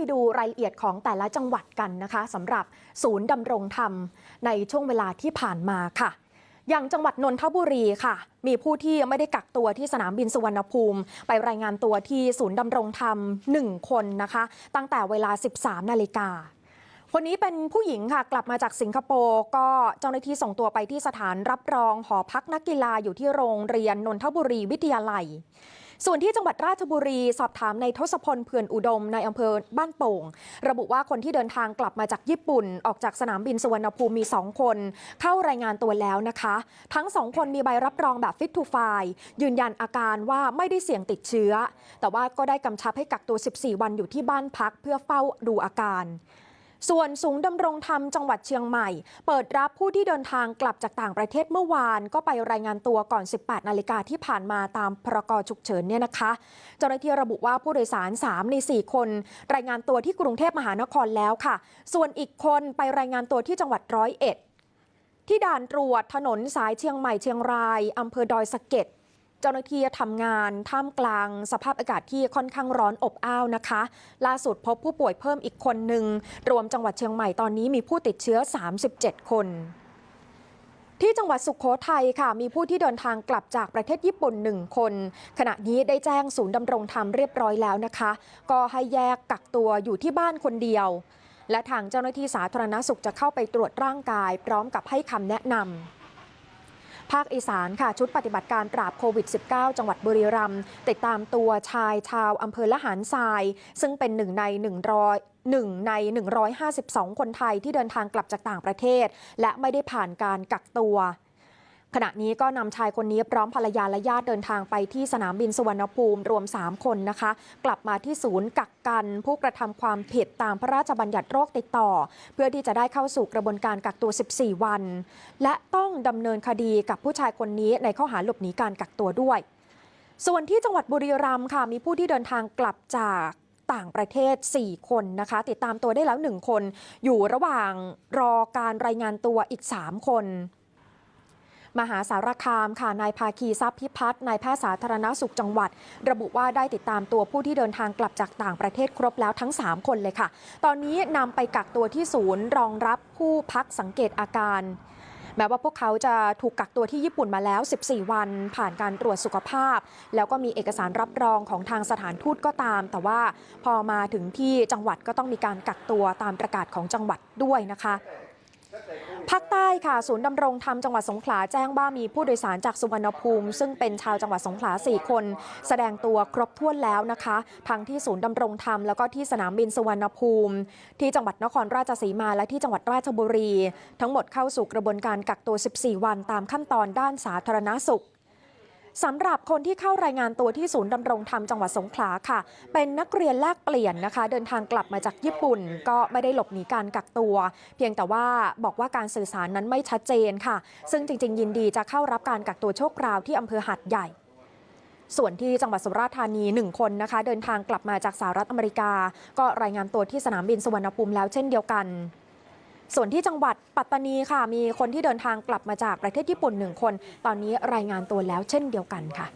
ไปดูรายละเอียดของแต่ละจังหวัดกันนะคะสำหรับศูนย์ดำรงธรรมในช่วงเวลาที่ผ่านมาค่ะ อย่างจังหวัดนนทบุรีค่ะ มีผู้ที่ไม่ได้กักตัวที่สนามบินสุวรรณภูมิ ไปรายงานตัวที่ศูนย์ดำรงธรรม 1 คนนะคะ ตั้งแต่เวลา 13 นาฬิกาคนนี้เป็นผู้หญิงค่ะกลับมาจากสิงคโปร์ก็เจ้าหน้าที่ส่งตัวไปที่สถานรับรองหอพักนักกีฬาอยู่ที่โรงเรียนนนทบุรีวิทยาลัย ส่วนที่จังหวัดราชบุรีสอบถามในทศพลเผื่อนอุดมในอำเภอบ้านโป่ง ระบุว่าคนที่เดินทางกลับมาจากญี่ปุ่น ออกจากสนามบินสุวรรณภูมิมี 2 คน เข้ารายงานตัวแล้วนะคะ ทั้ง 2 คนมีใบรับรองแบบฟิตทูไฟยืนยันอาการว่าไม่ได้เสี่ยงติดเชื้อ แต่ว่าก็ได้กำชับให้กักตัว 14 วันอยู่ที่บ้านพักเพื่อเฝ้าดูอาการ ส่วนศูนย์ดำรงธรรมจังหวัดเชียงใหม่ เปิดรับผู้ที่เดินทางกลับจากต่างประเทศเมื่อวานก็ไปรายงานตัวก่อน 18 นาฬิกาที่ผ่านมาตามพรกฉุกเฉินเนี่ยนะคะ เจ้าหน้าที่ระบุว่าผู้โดยสาร 3 ใน 4 คน รายงานตัวที่กรุงเทพมหานครแล้วค่ะ ส่วนอีกคนไปรายงานตัวที่จังหวัดร้อยเอ็ดที่ด่านตรวจถนนสายเชียงใหม่เชียงรายอำเภอดอยสะเก็ด เจ้าหน้าที่ทำงานท่ามกลาง สภาพอากาศที่ค่อนข้างร้อนอบอ้าวนะคะ ล่าสุดพบผู้ป่วยเพิ่มอีกคนหนึ่ง รวมจังหวัดเชียงใหม่ตอนนี้มีผู้ติดเชื้อ 37 คนที่จังหวัดสุขโขทัยค่ะ มีผู้ที่เดินทางกลับจากประเทศญี่ปุ่นหนึ่งคน ขณะนี้ได้แจ้งศูนย์ดำรงธรรมเรียบร้อยแล้วนะคะ ก็ให้แยกกักตัวอยู่ที่บ้านคนเดียว และทางเจ้าหน้าที่สาธารณสุขจะเข้าไปตรวจร่างกาย พร้อมกับให้คำแนะนำ ภาคอีสานค่ะชุดปฏิบัติการปราบโควิด -19 จังหวัดบุรีรัมย์ติดตามตัวชายชาวอำเภอละหารทราย ซึ่งเป็นหนึ่งใน100หนึ่งใน 152 คนไทยที่เดินทางกลับจากต่างประเทศ และไม่ได้ผ่านการกักตัว ขณะนี้ก็นำชายคนนี้พร้อมภรรยาและญาติเดินทางไปที่สนามบินสุวรรณภูมิรวม 3 คนนะคะ กลับมาที่ศูนย์กักกัน ผู้กระทำความผิดตามพระราชบัญญัติโรคติดต่อ เพื่อที่จะได้เข้าสู่กระบวนการกักตัว 14 วัน และต้องดำเนินคดีกับผู้ชายคนนี้ในข้อหาหลบหนีการกักตัวด้วย ส่วนที่จังหวัดบุรีรัมย์ค่ะมีผู้ที่เดินทางกลับจากต่างประเทศ 4 คนนะคะ ติดตามตัวได้แล้ว 1 คน อยู่ระหว่างรอการรายงานตัวอีก 3 คน มหาสารคามค่ะนายภาคีทรัพย์พิพัฒน์นายแพทย์สาธารณสุขจังหวัด ระบุว่าได้ติดตามตัวผู้ที่เดินทางกลับจากต่างประเทศครบแล้วทั้ง 3 คนเลยค่ะ ตอนนี้นำไปกักตัวที่ศูนย์รองรับผู้พักสังเกตอาการแม้ว่าพวกเขาจะถูกกักตัวที่ญี่ปุ่นมาแล้ว 14 วัน ผ่านการตรวจสุขภาพ แล้วก็มีเอกสารรับรองของทางสถานทูตก็ตาม แต่ว่าพอมาถึงที่จังหวัดก็ต้องมีการกักตัวตามประกาศของจังหวัดด้วยนะคะ ภาคใต้ค่ะศูนย์ดำรงธรรมจังหวัดสงขลาแจ้งว่ามีผู้โดยสารจากสุวรรณภูมิ ซึ่งเป็นชาวจังหวัดสงขลา 4 คน แสดงตัวครบถ้วนแล้วนะคะ ทั้งที่ศูนย์ดำรงธรรมแล้วก็ที่สนามบินสุวรรณภูมิ ที่จังหวัดนครราชสีมาและที่จังหวัดราชบุรี ทั้งหมดเข้าสู่กระบวนการกักตัว 14 วันตามขั้นตอนด้านสาธารณสุข สำหรับคนที่เข้ารายงานตัวที่ศูนย์ดำรงธรรมจังหวัดสงขลาค่ะ เป็นนักเรียนแลกเปลี่ยนนะคะ เดินทางกลับมาจากญี่ปุ่น ก็ไม่ได้หลบหนีการกักตัว เพียงแต่ว่าบอกว่าการสื่อสารนั้นไม่ชัดเจนค่ะ ซึ่งจริง ๆ ยินดีจะเข้ารับการกักตัวชั่วคราวที่อำเภอหัดใหญ่ส่วนที่จังหวัดสุราษฎร์ธานีหนึ่งคนนะคะ เดินทางกลับมาจากสหรัฐอเมริกา ก็รายงานตัวที่สนามบินสุวรรณภูมิแล้วเช่นเดียวกัน ส่วนที่จังหวัด ปัตตานีค่ะ มีคนที่เดินทางกลับมาจากประเทศญี่ปุ่นหนึ่งคน ตอนนี้รายงานตัวแล้วเช่นเดียวกันค่ะ